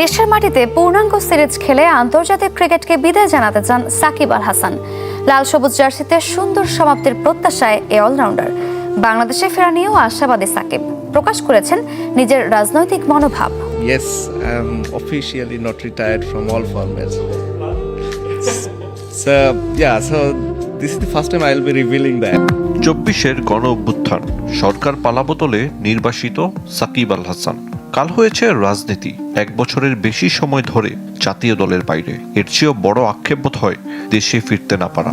দেশের মাটিতে পূর্ণাঙ্গ সিরিজ খেলে আন্তর্জাতিক ক্রিকেটকে বিদায় জানাতে চান সাকিব আল হাসান। লাল সবুজ জার্সিতে সুন্দর সমাপ্তির প্রত্যাশায় এ অলরাউন্ডার। বাংলাদেশে ফেরা নিয়েও আশাবাদী সাকিব। প্রকাশ করেছেন নিজের রাজনৈতিক মনোভাব। Yes, I'm officially not retired from all formats. So yeah, so this is the first time I'll be revealing that. চব্বিশের গণ অভ্যুত্থান। সরকার পালাবদলে নির্বাসিত সাকিব আল হাসান। কাল হয়েছে রাজনীতি। এক বছরের বেশি সময় ধরে জাতীয় দলের বাইরে। এর চেয়েও বড় আক্ষেপ হয় দেশে ফিরতে না পারা।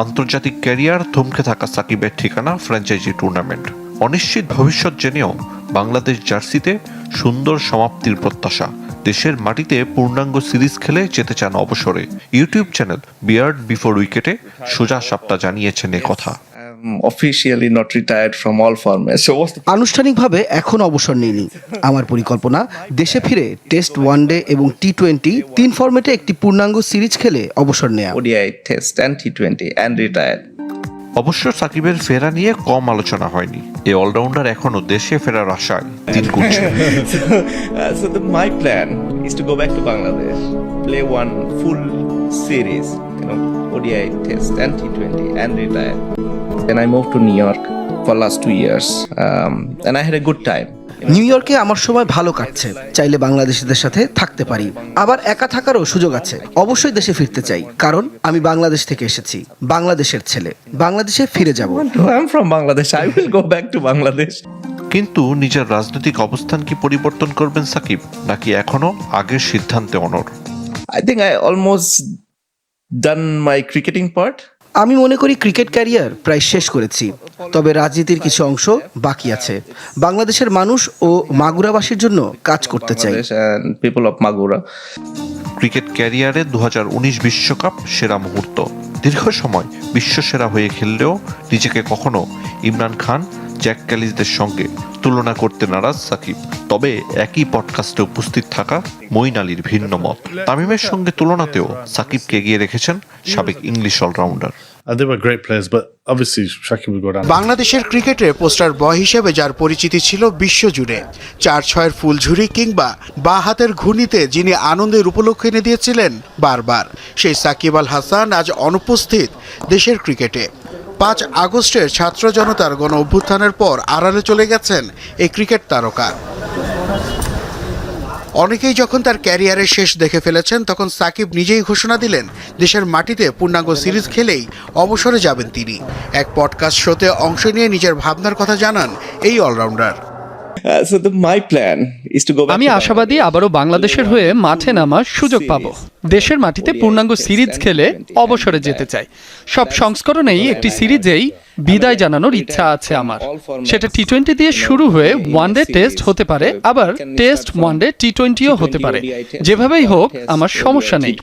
আন্তর্জাতিক ক্যারিয়ার থমকে থাকা সাকিবের ঠিকানা ফ্র্যাঞ্চাইজি টুর্নামেন্ট। অনিশ্চিত ভবিষ্যৎ জেনেও বাংলাদেশ জার্সিতে সুন্দর সমাপ্তির প্রত্যাশা। দেশের মাটিতে পূর্ণাঙ্গ সিরিজ খেলে যেতে চান অবসরে। ইউটিউব চ্যানেল বিয়ার্ড বিফোর উইকেটে সোজা সাপটা জানিয়েছেন কথা। I'm officially not retired from all formats. So what's the আনুষ্ঠানিকভাবে এখন অবসর নিইনি। আমার পরিকল্পনা দেশে ফিরে টেস্ট ওয়ানডে এবং টি টোয়েন্টি তিন ফরম্যাটে একটি পূর্ণাঙ্গ সিরিজ খেলে অবসর নেওয়া ODI test and T20 and retired? অবশ্য সাকিবের ফেরা নিয়ে কম আলোচনা হয়নি। এ অলরাউন্ডার এখনও দেশে ফেরার আশায় দিন the, my plan is to go back to Bangladesh, play one full series, you know, ODI test, NT20, and retire. Then I moved to New York for last two years, um, and I had a good time. New ইয়র্কে আমার সময় ভালো কাটছে চাইলে বাংলাদেশিদের সাথে থাকতে পারি। আবার একা থাকারও সুযোগ আছে অবশ্যই দেশে ফিরতে চাই কারণ আমি বাংলাদেশ থেকে এসেছি বাংলাদেশের ছেলে। বাংলাদেশে ফিরে যাব। কিন্তু নিজের রাজনৈতিক অবস্থান কি পরিবর্তন করবেন সাকিব নাকি এখনও আগের সিদ্ধান্তে অনর I think I almost done my cricketing part. আমি মনে করি ক্রিকেট ক্যারিয়ার প্রায় শেষ করেছি তবে রাজনীতির কিছু অংশ বাকি আছে। বাংলাদেশের মানুষ ও মাগুরাবাসীর জন্য কাজ করতে চাই। and people of ক্রিকেট ক্যারিয়ারে দু বিশ্বকাপ সেরা মুহূর্ত। দীর্ঘ সময় বিশ্ব সেরা হয়ে খেললেও নিজেকে কখনো ইমরান খান জ্যাক ক্যালিসদের সঙ্গে তুলনা করতে নারাজ সাকিব। তবে একই পডকাস্টে উপস্থিত থাকা মঈন আলীর ভিন্ন মত। তামিমের সঙ্গে তুলনাতেও সাকিবকে এগিয়ে রেখেছেন সাবেক ইংলিশ অলরাউন্ডার. বাংলাদেশের ক্রিকেটে পোস্টার বয় হিসেবে যার পরিচিতি ছিল বিশ্বজুড়ে চার ছয়ের ফুলঝুরি কিংবা বা হাতের ঘূর্ণিতে যিনি আনন্দের উপলক্ষ এনে দিয়েছিলেন বারবার সেই সাকিব আল হাসান আজ অনুপস্থিত দেশের ক্রিকেটে। পাঁচ আগস্টের ছাত্র জনতার গণ অভ্যুত্থানের পর আড়ালে চলে গেছেন এই ক্রিকেট তারকা। অনেকেই যখন তার ক্যারিয়ারের শেষ দেখে ফেলেছেন তখন সাকিব নিজেই ঘোষণা দিলেন দেশের মাটিতে পূর্ণাঙ্গ সিরিজ খেলেই অবসরে যাবেন তিনি। এক পডকাস্ট শোতে অংশ নিয়ে নিজের ভাবনার কথা জানান এই অলরাউন্ডার Uh, আমি আশাবাদী আবারও বাংলাদেশের হয়ে মাঠে নামার সুযোগ পাব। দেশের মাটিতে পূর্ণাঙ্গ সিরিজ খেলে অবসরে যেতে চাই। সব সংস্করণেই একটি সিরিজেই বিদায় জানানোর ইচ্ছা আছে আমার। সেটা টি টোয়েন্টি দিয়ে শুরু হয়ে ওয়ানডে টেস্ট হতে পারে, আবার টেস্ট ওয়ানডে টি টোয়েন্টিও হতে পারে। যেভাবেই হোক, আমার সমস্যা নেই।